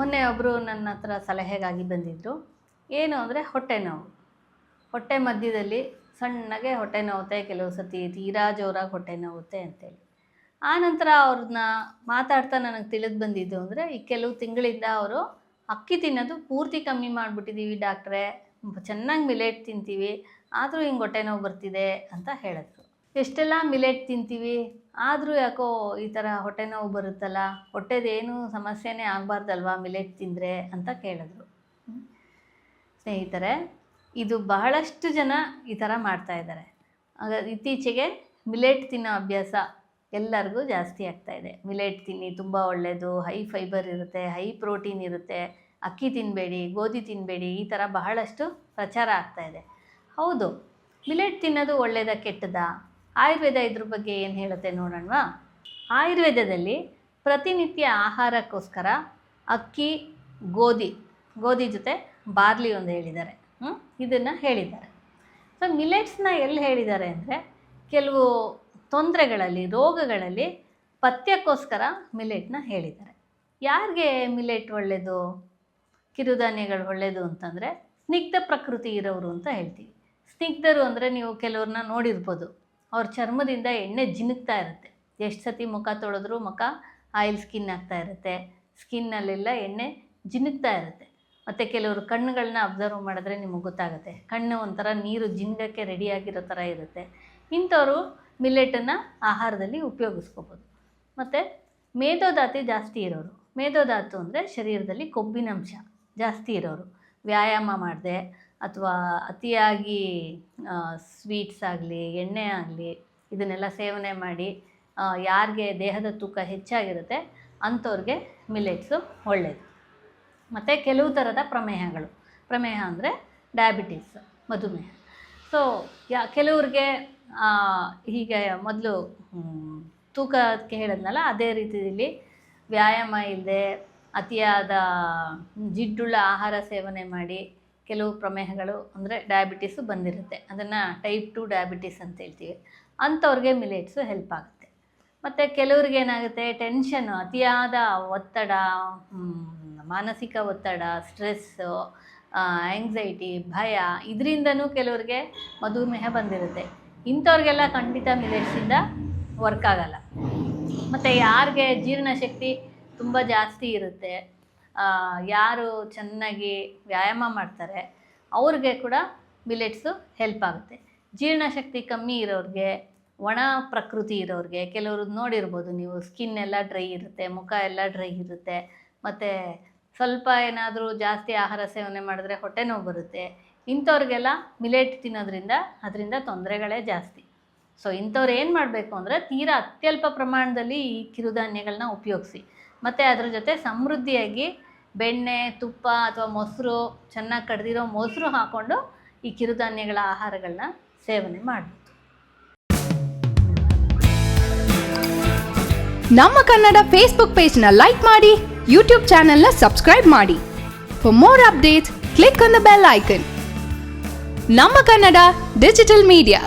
ಮೊನ್ನೆ ಒಬ್ಬರು ನನ್ನ ಹತ್ರ ಸಲಹೆಗಾಗಿ ಬಂದಿದ್ದರು ಏನು ಅಂದರೆ ಹೊಟ್ಟೆ ನೋವು. ಹೊಟ್ಟೆ ಮಧ್ಯದಲ್ಲಿ ಸಣ್ಣಗೆ ಹೊಟ್ಟೆ ನೋವುತ್ತೆ, ಕೆಲವು ಸತಿ ತೀರಾ ಜೋರಾಗಿ ಹೊಟ್ಟೆ ನೋವುತ್ತೆ ಅಂತೇಳಿ. ಆನಂತರ ಅವ್ರನ್ನ ಮಾತಾಡ್ತಾ ನನಗೆ ತಿಳಿದು ಬಂದಿದ್ದು ಅಂದರೆ, ಈ ಕೆಲವು ತಿಂಗಳಿಂದ ಅವರು ಅಕ್ಕಿ ತಿನ್ನೋದು ಪೂರ್ತಿ ಕಮ್ಮಿ ಮಾಡಿಬಿಟ್ಟಿದ್ದೀವಿ ಡಾಕ್ಟ್ರೆ. ಚೆನ್ನಾಗಿ ಮಿಲೆಟ್ ತಿಂತೀವಿ, ಆದರೂ ಹಿಂಗೆ ಹೊಟ್ಟೆ ನೋವು ಬರ್ತಿದೆ ಅಂತ ಹೇಳಿದ್ರು. ಎಷ್ಟೆಲ್ಲ ಮಿಲೆಟ್ ತಿಂತೀವಿ? ಆದರೂ ಯಾಕೋ ಈ ಥರ ಹೊಟ್ಟೆ ನೋವು ಬರುತ್ತಲ್ಲ ಹೊಟ್ಟೆದೇನು ಸಮಸ್ಯೆನೇ ಆಗಬಾರ್ದಲ್ವಾ ಮಿಲೆಟ್ ತಿಂದರೆ ಅಂತ ಕೇಳಿದ್ರು. ಸ್ನೇಹಿತರೆ, ಇದು ಬಹಳಷ್ಟು ಜನ ಈ ಥರ ಮಾಡ್ತಾ ಇದ್ದಾರೆ. ಇತ್ತೀಚೆಗೆ ಮಿಲೆಟ್ ತಿನ್ನೋ ಅಭ್ಯಾಸ ಎಲ್ಲರಿಗೂ ಜಾಸ್ತಿ ಆಗ್ತಾ ಇದೆ. ಮಿಲೆಟ್ ತಿನ್ನಿ, ತುಂಬ ಒಳ್ಳೆಯದು ಹೈ ಫೈಬರ್ ಇರುತ್ತೆ, ಹೈ ಪ್ರೋಟೀನ್ ಇರುತ್ತೆ, ಅಕ್ಕಿ ತಿನ್ನಬೇಡಿ ಗೋಧಿ ತಿನ್ನಬೇಡಿ ಈ ಥರ ಬಹಳಷ್ಟು ಪ್ರಚಾರ ಆಗ್ತಾ ಇದೆ. ಹೌದು, ಮಿಲೆಟ್ ತಿನ್ನೋದು ಒಳ್ಳೆಯದ ಕೆಟ್ಟದಾ? ಆಯುರ್ವೇದ ಇದ್ರ ಬಗ್ಗೆ ಏನು ಹೇಳುತ್ತೆ ನೋಡೋಣವಾ? ಆಯುರ್ವೇದದಲ್ಲಿ ಪ್ರತಿನಿತ್ಯ ಆಹಾರಕ್ಕೋಸ್ಕರ ಅಕ್ಕಿ, ಗೋಧಿ ಗೋಧಿ ಜೊತೆ ಬಾರ್ಲಿ ಒಂದು ಹೇಳಿದ್ದಾರೆ. ಹ್ಞೂ ಇದನ್ನು ಹೇಳಿದ್ದಾರೆ. ಸೊ ಮಿಲೆಟ್ಸ್ನ ಎಲ್ಲಿ ಹೇಳಿದ್ದಾರೆ ಅಂದರೆ ಕೆಲವು ತೊಂದರೆಗಳಲ್ಲಿ, ರೋಗಗಳಲ್ಲಿ ಪಥ್ಯಕ್ಕೋಸ್ಕರ ಮಿಲೆಟ್ನ ಹೇಳಿದ್ದಾರೆ. ಯಾರಿಗೆ ಮಿಲೆಟ್ ಒಳ್ಳೆಯದು ಕಿರುಧಾನ್ಯಗಳು ಒಳ್ಳೆಯದು ಅಂತಂದರೆ ಸ್ನಿಗ್ಧ ಪ್ರಕೃತಿ ಇರೋರು ಅಂತ ಹೇಳ್ತೀವಿ. ಸ್ನಿಗ್ಧರು ಅಂದರೆ ನೀವು ಕೆಲವ್ರನ್ನ ನೋಡಿರ್ಬೋದು. ಅವ್ರ ಚರ್ಮದಿಂದ ಎಣ್ಣೆ ಜಿನುಗ್ತಾ ಇರುತ್ತೆ. ಎಷ್ಟು ಸತಿ ಮುಖ ತೊಳೆದ್ರೂ ಮುಖ ಆಯಿಲ್ ಸ್ಕಿನ್ ಆಗ್ತಾ ಇರುತ್ತೆ. ಸ್ಕಿನ್ನಲ್ಲೆಲ್ಲ ಎಣ್ಣೆ ಜಿನುಗ್ತಾ ಇರುತ್ತೆ. ಮತ್ತು ಕೆಲವರು ಕಣ್ಣುಗಳನ್ನ ಅಬ್ಸರ್ವ್ ಮಾಡಿದ್ರೆ ನಿಮಗೆ ಗೊತ್ತಾಗುತ್ತೆ. ಕಣ್ಣು ಒಂಥರ ನೀರು ಜಿನ್ಗಕ್ಕೆ ರೆಡಿಯಾಗಿರೋ ಥರ ಇರುತ್ತೆ. ಇಂಥವರು ಮಿಲ್ಲೆಟನ್ನು ಆಹಾರದಲ್ಲಿ ಉಪಯೋಗಿಸ್ಕೋಬೋದು. ಮತ್ತು ಮೇಧೋದಾತಿ ಜಾಸ್ತಿ ಇರೋರು. ಮೇದೋದಾತು ಅಂದರೆ ಶರೀರದಲ್ಲಿ ಕೊಬ್ಬಿನಂಶ ಜಾಸ್ತಿ ಇರೋರು. ವ್ಯಾಯಾಮ ಮಾಡದೆ ಅಥವಾ ಅತಿಯಾಗಿ ಸ್ವೀಟ್ಸ್ ಆಗಲಿ, ಎಣ್ಣೆ ಆಗಲಿ, ಇದನ್ನೆಲ್ಲ ಸೇವನೆ ಮಾಡಿ ಯಾರಿಗೆ ದೇಹದ ತೂಕ ಹೆಚ್ಚಾಗಿರುತ್ತೆ, ಅಂಥವ್ರಿಗೆ ಮಿಲೆಟ್ಸು ಒಳ್ಳೆಯದು ಮತ್ತು ಕೆಲವು ಥರದ ಪ್ರಮೇಹಗಳು. ಪ್ರಮೇಹ ಅಂದರೆ ಡಯಾಬಿಟೀಸ್ ಮಧುಮೇಹ. ಸೊ ಯಾ, ಕೆಲವ್ರಿಗೆ ಹೀಗೆ ಮೊದಲು ತೂಕಕ್ಕೆ ಹೇಳಿದ್ನಲ್ಲ, ಅದೇ ರೀತಿಯಲ್ಲಿ ವ್ಯಾಯಾಮ ಇಲ್ಲದೆ ಅತಿಯಾದ ಜಿಡ್ಡುಳ್ಳ ಆಹಾರ ಸೇವನೆ ಮಾಡಿ ಕೆಲವು ಪ್ರಮೇಹಗಳು ಅಂದರೆ ಡಯಾಬಿಟೀಸು ಬಂದಿರುತ್ತೆ. ಅದನ್ನು ಟೈಪ್ ಟು ಡಯಾಬಿಟೀಸ್ ಅಂತ ಹೇಳ್ತೀವಿ. ಅಂಥವ್ರಿಗೆ ಮಿಲೆಟ್ಸು ಹೆಲ್ಪ್ ಆಗುತ್ತೆ. ಮತ್ತು ಕೆಲವ್ರಿಗೆ ಏನಾಗುತ್ತೆ? ಟೆನ್ಷನ್ನು ಅತಿಯಾದ ಒತ್ತಡ ಮಾನಸಿಕ ಒತ್ತಡ ಸ್ಟ್ರೆಸ್ಸು ಆ್ಯಂಗ್ಸೈಟಿ ಭಯ ಇದರಿಂದನೂ ಕೆಲವ್ರಿಗೆ ಮಧುಮೇಹ ಬಂದಿರುತ್ತೆ. ಇಂಥವ್ರಿಗೆಲ್ಲ ಖಂಡಿತ ಮಿಲೇಟ್ಸಿಂದ ವರ್ಕ್ ಆಗಲ್ಲ. ಮತ್ತು ಯಾರಿಗೆ ಜೀರ್ಣಶಕ್ತಿ ತುಂಬ ಜಾಸ್ತಿ ಇರುತ್ತೆ ಯಾರು ಚೆನ್ನಾಗಿ ವ್ಯಾಯಾಮ ಮಾಡ್ತಾರೆ, ಅವ್ರಿಗೆ ಕೂಡ ಮಿಲೆಟ್ಸು ಹೆಲ್ಪ್ ಆಗುತ್ತೆ. ಜೀರ್ಣಶಕ್ತಿ ಕಮ್ಮಿ ಇರೋರಿಗೆ, ಒಣ ಪ್ರಕೃತಿ ಇರೋರಿಗೆ, ಕೆಲವರು ನೋಡಿರ್ಬೋದು ನೀವು ಸ್ಕಿನ್ ಎಲ್ಲ ಡ್ರೈ ಇರುತ್ತೆ, ಮುಖ ಎಲ್ಲ ಡ್ರೈ ಇರುತ್ತೆ, ಮತ್ತು ಸ್ವಲ್ಪ ಏನಾದರೂ ಜಾಸ್ತಿ ಆಹಾರ ಸೇವನೆ ಮಾಡಿದ್ರೆ ಹೊಟ್ಟೆ ನೋವು ಬರುತ್ತೆ. ಇಂಥವ್ರಿಗೆಲ್ಲ ಮಿಲೆಟ್ ತಿನ್ನೋದ್ರಿಂದ, ಅದರಿಂದ ತೊಂದರೆಗಳೇ ಜಾಸ್ತಿ. ಸೊ ಇಂಥವ್ರು ಏನು ಮಾಡಬೇಕು ಅಂದರೆ, ತೀರಾ ಅತ್ಯಲ್ಪ ಪ್ರಮಾಣದಲ್ಲಿ ಈ ಕಿರುಧಾನ್ಯಗಳನ್ನ ಉಪಯೋಗಿಸಿ. ಮತ್ತು ಅದ್ರ ಜೊತೆ ಸಮೃದ್ಧಿಯಾಗಿ ಬೆಣ್ಣೆ, ತುಪ್ಪ ಅಥವಾ ಮೊಸರು, ಚೆನ್ನಾಗಿ ಕಡ್ದಿರೋ ಮೊಸರು ಹಾಕ್ಕೊಂಡು ಈ ಕಿರುಧಾನ್ಯಗಳ ಆಹಾರಗಳನ್ನ ಸೇವನೆ ಮಾಡಬೇಕು ನಮ್ಮ ಕನ್ನಡ ಫೇಸ್ಬುಕ್ ಪೇಜ್ನ ಲೈಕ್ ಮಾಡಿ ಯೂಟ್ಯೂಬ್ ಚಾನೆಲ್ನ ಸಬ್ಸ್ಕ್ರೈಬ್ ಮಾಡಿ. For more updates click on the bell icon ನಮ್ಮ ಕನ್ನಡ ಡಿಜಿಟಲ್ ಮೀಡಿಯಾ